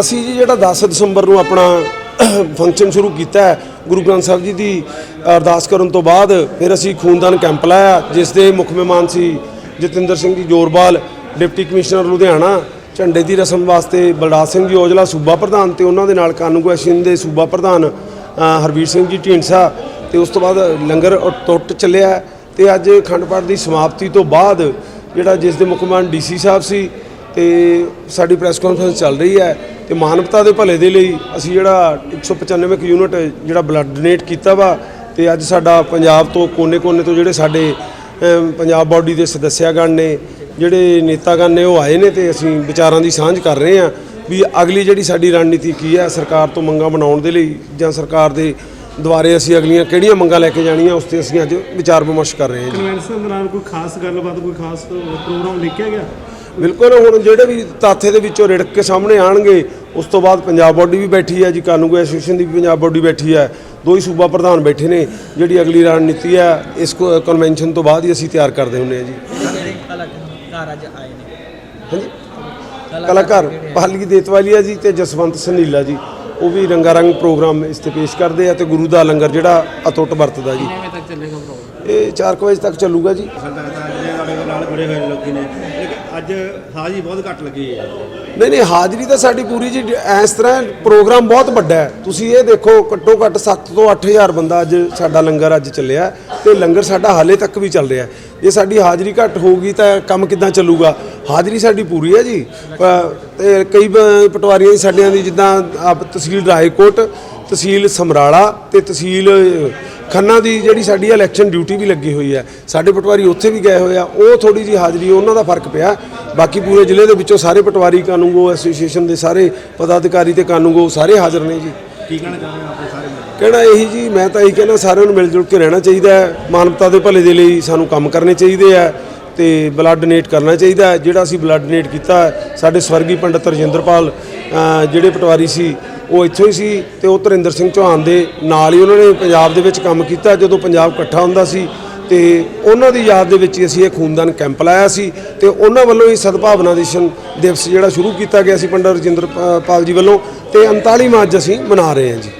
ਅਸੀਂ ਜੀ ਜਿਹੜਾ 10 ਦਸੰਬਰ ਨੂੰ ਆਪਣਾ ਫੰਕਸ਼ਨ ਸ਼ੁਰੂ ਕੀਤਾ ਹੈ ਗੁਰੂ ਗ੍ਰੰਥ ਸਾਹਿਬ ਜੀ ਦੀ ਅਰਦਾਸ ਕਰਨ ਤੋਂ ਬਾਅਦ ਫਿਰ ਅਸੀਂ ਖੂਨਦਾਨ ਕੈਂਪ ਲਾਇਆ ਜਿਸ ਦੇ ਮੁੱਖ ਮਹਿਮਾਨ ਸੀ ਜਤਿੰਦਰ ਸਿੰਘ ਜੀ ਜੋਰਵਾਲ ਡਿਪਟੀ ਕਮਿਸ਼ਨਰ ਲੁਧਿਆਣਾ ਝੰਡੇ ਦੀ ਰਸਮ ਵਾਸਤੇ ਬਲਰਾਜ ਸਿੰਘ ਜੀ ਔਜਲਾ ਸੂਬਾ ਪ੍ਰਧਾਨ ਤੇ ਉਹਨਾਂ ਦੇ ਨਾਲ ਕਾਨੂੰਗੋ ਦੇ ਸੂਬਾ ਪ੍ਰਧਾਨ ਅ, ਹਰਬੀਰ ਸਿੰਘ ਜੀ ਢੀਂਡਸਾ ਤੇ ਉਸ ਤੋਂ ਬਾਅਦ ਲੰਗਰ ਟੁੱਟ ਚੱਲਿਆ ਹੈ ਤੇ ਅੱਜ ਅਖੰਡ ਪਾਠ ਦੀ ਸਮਾਪਤੀ ਤੋਂ ਬਾਅਦ ਜਿਹੜਾ ਜਿਸ ਦੇ ਮੁੱਖ ਮਹਿਮਾਨ ਡੀਸੀ ਸਾਹਿਬ ਸੀ ਤੇ ਸਾਡੀ ਪ੍ਰੈਸ ਕਾਨਫਰੰਸ ਚੱਲ ਰਹੀ ਹੈ ਤੇ ਮਾਨਵਤਾ ਦੇ ਭਲੇ ਦੇ ਲਈ ਅਸੀਂ ਜਿਹੜਾ 195 ਕੁ ਯੂਨਿਟ ਜਿਹੜਾ ਬਲੱਡ ਡੋਨੇਟ ਕੀਤਾ ਵਾ ਤੇ ਅੱਜ ਸਾਡਾ ਪੰਜਾਬ ਤੋਂ ਕੋਨੇ-ਕੋਨੇ ਤੋਂ ਜਿਹੜੇ ਸਾਡੇ ਪੰਜਾਬ ਬਾਡੀ ਦੇ ਸਦੱਸਿਆਗਣ ਨੇ, ਜਿਹੜੇ ਨੇਤਾਗਣ ਨੇ ਉਹ ਆਏ ਨੇ ਤੇ ਅਸੀਂ ਵਿਚਾਰਾਂ ਦੀ ਸਾਂਝ ਕਰ ਰਹੇ ਹਾਂ ਵੀ ਅਗਲੀ ਜਿਹੜੀ ਸਾਡੀ ਰਣਨੀਤੀ ਕੀ ਹੈ, ਸਰਕਾਰ ਤੋਂ ਮੰਗਾਂ ਬਣਾਉਣ ਦੇ ਲਈ ਜਾਂ ਸਰਕਾਰ ਦੇ ਦੁਆਰੇ ਅਸੀਂ ਅਗਲੀਆਂ ਕਿਹੜੀਆਂ ਮੰਗਾਂ ਲੈ ਕੇ ਜਾਣੀਆਂ, ਉਸ ਤੇ ਅਸੀਂ ਅੱਜ ਵਿਚਾਰ ਵਿਮਰਸ਼ ਕਰ ਰਹੇ ਹਾਂ ਜੀ। ਕਨਵੈਨਸ਼ਨ ਦੌਰਾਨ ਕੋਈ ਖਾਸ ਗੱਲਬਾਤ, ਕੋਈ ਖਾਸ ਪ੍ਰੋਗਰਾਮ ਲਿਖਿਆ ਗਿਆ? ਬਿਲਕੁਲ ਹੁਣ ਜਿਹੜੇ ਵੀ ਤਾਥੇ ਦੇ ਵਿੱਚੋਂ ਰਿੜਕ ਕੇ ਸਾਹਮਣੇ ਆਣਗੇ ਉਸ ਤੋਂ ਬਾਅਦ ਪੰਜਾਬ ਬੋਡੀ ਵੀ ਬੈਠੀ ਹੈ ਜੀ ਕਾਨੂੰਗੋ ਐਸੋਸੀਏਸ਼ਨ ਦੀ ਵੀ ਪੰਜਾਬ ਬੋਡੀ ਬੈਠੀ ਹੈ। ਦੋ ਹੀ ਸੂਬਾ ਪ੍ਰਧਾਨ ਬੈਠੇ ਨੇ ਜਿਹੜੀ ਅਗਲੀ ਰਣਨੀਤੀ ਹੈ ਇਸ ਕਨਵੈਨਸ਼ਨ ਤੋਂ ਬਾਅਦ ਹੀ ਅਸੀਂ ਤਿਆਰ ਕਰਦੇ ਹੁੰਦੇ ਹਾਂ ਜੀ। ਕਲਾਕਾਰ ਅੱਜ ਆਏ ਨੇ ਹਾਂਜੀ ਕਲਾਕਾਰ ਪਾਲੀ ਦੇਤਵਾਲੀਆ ਜੀ ਤੇ ਜਸਵੰਤ ਸਨੀਲਾ ਜੀ ਉਹ ਵੀ ਰੰਗਾ ਰੰਗ ਪ੍ਰੋਗਰਾਮ ਇਸ ਤੇ ਪੇਸ਼ ਕਰਦੇ ਆ ਤੇ ਗੁਰੂ ਦਾ ਲੰਗਰ ਜਿਹੜਾ ਅਟੁੱਟ ਵਰਤਦਾ ਜੀ। ਕਿਵੇਂ ਤੱਕ ਚੱਲੇਗਾ ਪ੍ਰੋਗਰਾਮ? ਇਹ 4 ਵਜੇ ਤੱਕ ਚੱਲੂਗਾ ਜੀ। ਸੰਤਾਂ ਜਿਹੜੇ ਸਾਡੇ ਨਾਲ ਜੁੜੇ ਹੋਏ ਲੋਕੀ ਨੇ। ਲੇਕਿਨ ਅੱਜ ਹਾਜ਼ਰੀ ਬਹੁਤ ਘੱਟ ਲੱਗੀ ਹੈ। ਨਹੀਂ ਨਹੀਂ, ਹਾਜ਼ਰੀ ਤਾਂ ਸਾਡੀ ਪੂਰੀ ਜੀ ਇਸ ਤਰ੍ਹਾਂ ਪ੍ਰੋਗਰਾਮ ਬਹੁਤ ਵੱਡਾ ਹੈ। ਤੁਸੀਂ ਇਹ ਦੇਖੋ, ਘੱਟੋ ਘੱਟ 7 ਤੋਂ 8000 ਬੰਦਾ ਅੱਜ ਸਾਡਾ ਲੰਗਰ ਅੱਜ ਚੱਲਿਆ ਤੇ ਲੰਗਰ ਸਾਡਾ ਹਾਲੇ ਤੱਕ ਵੀ ਚੱਲ ਰਿਹਾ ਜੇ ਸਾਡੀ ਹਾਜ਼ਰੀ ਘੱਟ ਹੋਊਗੀ ਤਾਂ ਕੰਮ ਕਿੱਦਾਂ ਚੱਲੂਗਾ? ਹਾਜ਼ਰੀ ਸਾਡੀ ਪੂਰੀ ਹੈ ਜੀ। ਪ- ਤੇ ਕਈ ਬ- ਪਟਵਾਰੀਆਂ ਦੀ ਸਾਡਿਆਂ ਦੀ ਜਿੱਦਾਂ ਆਪ ਤਹਿਸੀਲ ਰਾਏਕੋਟ, ਤਹਿਸੀਲ ਸਮਰਾਲਾ ਤੇ ਤਹਿਸੀਲ ਖੰਨਾ ਦੀ ਜਿਹੜੀ ਸਾਡੀ ਇਲੈਕਸ਼ਨ ਡਿਊਟੀ ਵੀ ਲੱਗੀ ਹੋਈ ਹੈ ਸਾਡੇ ਪਟਵਾਰੀ ਉੱਥੇ ਵੀ ਗਏ ਹੋਏ ਆ ਉਹ ਥੋੜੀ ਜੀ ਹਾਜ਼ਰੀ ਉਹਨਾਂ ਦਾ ਫ਼ਰਕ ਪਿਆ। ਬਾਕੀ ਪੂਰੇ ਜ਼ਿਲ੍ਹੇ ਦੇ ਵਿੱਚੋਂ ਸਾਰੇ ਪਟਵਾਰੀ ਕਾਨੂੰਗੋ ਐਸੋਸੀਏਸ਼ਨ ਦੇ ਸਾਰੇ ਪਦਾਧਿਕਾਰੀ ਤੇ ਕਾਨੂੰਗੋ ਸਾਰੇ ਹਾਜ਼ਰ ਨੇ ਜੀ। ਕੀ ਕਹਿਣਾ ਚਾਹ ਰਹੇ ਹੋ ਆਪਣੇ ਸਾਰੇ ਕਹਿਣਾ ਇਹੀ ਜੀ ਮੈਂ ਤਾਂ ਇਹੀ ਕਹਿੰਦਾ ਸਾਰਿਆਂ ਨੂੰ ਮਿਲ ਜੁਲ ਕੇ ਰਹਿਣਾ ਚਾਹੀਦਾ ਹੈ। ਮਾਨਵਤਾ ਦੇ ਭਲੇ ਦੇ ਲਈ ਸਾਨੂੰ ਕੰਮ ਕਰਨੇ ਚਾਹੀਦੇ ਆ। ਤੇ ਬਲੱਡ ਡੋਨੇਟ ਕਰਨਾ ਚਾਹੀਦਾ ਹੈ। ਜਿਹੜਾ ਅਸੀਂ ਬਲੱਡ ਡੋਨੇਟ ਕੀਤਾ ਸਾਡੇ ਸਵਰਗੀ ਪੰਡਤ ਰਜਿੰਦਰਪਾਲ ਅ, ਜਿਹੜੇ ਪਟਵਾਰੀ ਸੀ ਉਹ ਇੱਥੋਂ ਹੀ ਸੀ ਤੇ ਉਹ ਧਰਿੰਦਰ ਸਿੰਘ ਚੌਹਾਨ ਦੇ ਨਾਲ ਹੀ ਉਹਨਾਂ ਨੇ ਪੰਜਾਬ ਦੇ ਵਿੱਚ ਕੰਮ ਕੀਤਾ। ਜਦੋਂ ਪੰਜਾਬ ਇਕੱਠਾ ਹੁੰਦਾ ਸੀ ਤੇ ਉਹਨਾਂ ਦੀ ਯਾਦ ਦੇ ਵਿੱਚ ਹੀ ਅਸੀਂ ਇਹ ਖੂਨਦਾਨ ਕੈਂਪ ਲਾਇਆ ਸੀ ਤੇ ਉਹਨਾਂ ਵੱਲੋਂ ਹੀ ਸਦਭਾਵਨਾ ਦਿਸ਼ਨ ਦਿਵਸ ਜਿਹੜਾ ਸ਼ੁਰੂ ਕੀਤਾ ਗਿਆ ਸੀ ਪੰਡਤ ਰਜਿੰਦਰਪਾਲ ਜੀ ਵੱਲੋਂ ਤੇ 39ਵਾਂ ਅੱਜ ਅਸੀਂ ਮਨਾ ਰਹੇ ਹਾਂ ਜੀ।